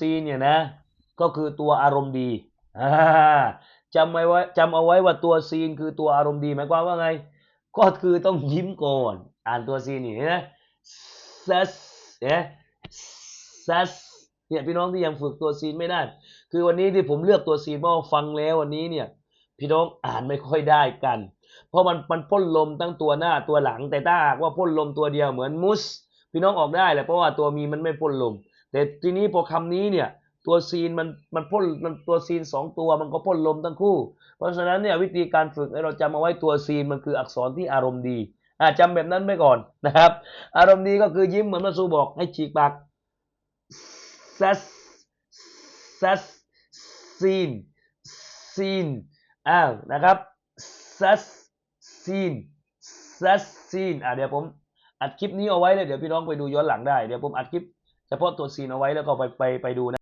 ซีเนี่ยนะก็คือตัวอารมณ์ดีจำไว้ว่าจำเอาไว้ว่าตัวซีนคือตัวอารมณ์ดีหมายความว่าไง ก็คือต้องยิ้มก่อน อ่านตัวซีนนี่เนไหม sus เนี่ย sus เนี่ยพี่น้องที่ยังฝึกตัวซีนไม่ได้ คือวันนี้ที่ผมเลือกตัวซีนเพราะว่าฟังแล้ววันนี้เนี่ย พี่น้องอ่านไม่ค่อยได้กัน เพราะมันมันพ่นลมตั้งตัวหน้าตัวหลังแต่ถ้าหากว่าพ่นลมตัวเดียวเหมือนมุส พี่น้องออกได้แหละเพราะว่าตัวมีมันไม่พ่นลม แต่ทีนี้พอคำนี้เนี่ยตัวซีนมันมันพ่นมันตัวซีนสองตัวมันก็พ่นลมทั้งคู่ เพราะฉะนั้นเนี่ยวิธีการฝึกเราจำเอาไว้ตัวซีนมันคืออักษรที่อารมณ์ดีอ่าจำแบบนั้นไปก่อนนะครับ อารมณ์ดีก็คือยิ้มเหมือนมาซูบอกให้ฉีกปากซัสซัสซีนซีนอ้าวนะครับซัสซีนซัสซีนอ่าเดี๋ยวผมอัดคลิปนี้เอาไว้เลยเดี๋ยวพี่น้องไปดูย้อนหลังได้ เดี๋ยวผมอัดคลิป เฉพาะตัวซีนเอาไว้แล้วก็ไปไปไปดูนะ